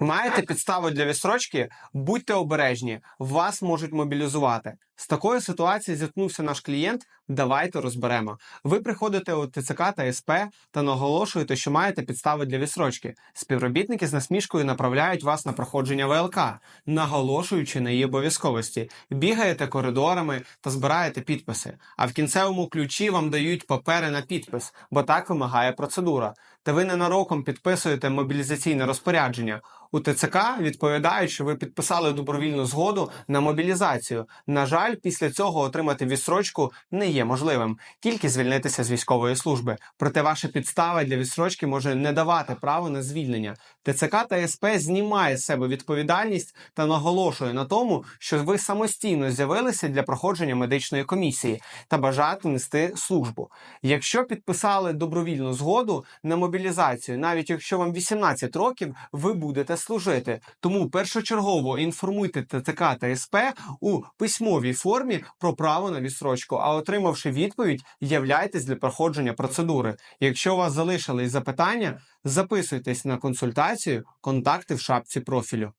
Маєте підставу для відстрочки? Будьте обережні, вас можуть мобілізувати. З такою ситуацією зіткнувся наш клієнт. Давайте розберемо. Ви приходите у ТЦК та СП та наголошуєте, що маєте підстави для відстрочки. Співробітники з насмішкою направляють вас на проходження ВЛК, наголошуючи на її обов'язковості. Бігаєте коридорами та збираєте підписи. А в кінцевому ключі вам дають папери на підпис, бо так вимагає процедура. Та ви ненароком підписуєте мобілізаційне розпорядження. У ТЦК відповідають, що ви підписали добровільну згоду на мобілізацію. На жаль, після цього отримати відстрочку не є можливим, тільки звільнитися з військової служби. Проте ваша підстава для відстрочки може не давати право на звільнення. ТЦК та СП знімає з себе відповідальність та наголошує на тому, що ви самостійно з'явилися для проходження медичної комісії та бажаєте нести службу. Якщо підписали добровільну згоду на мобілізацію, навіть якщо вам 18 років, ви будете служити. Тому першочергово інформуйте ТЦК та СП у письмовій формі про право на відстрочку. А отримавши відповідь, являйтесь для проходження процедури. Якщо у вас залишились запитання, записуйтесь на консультацію, контакти в шапці профілю.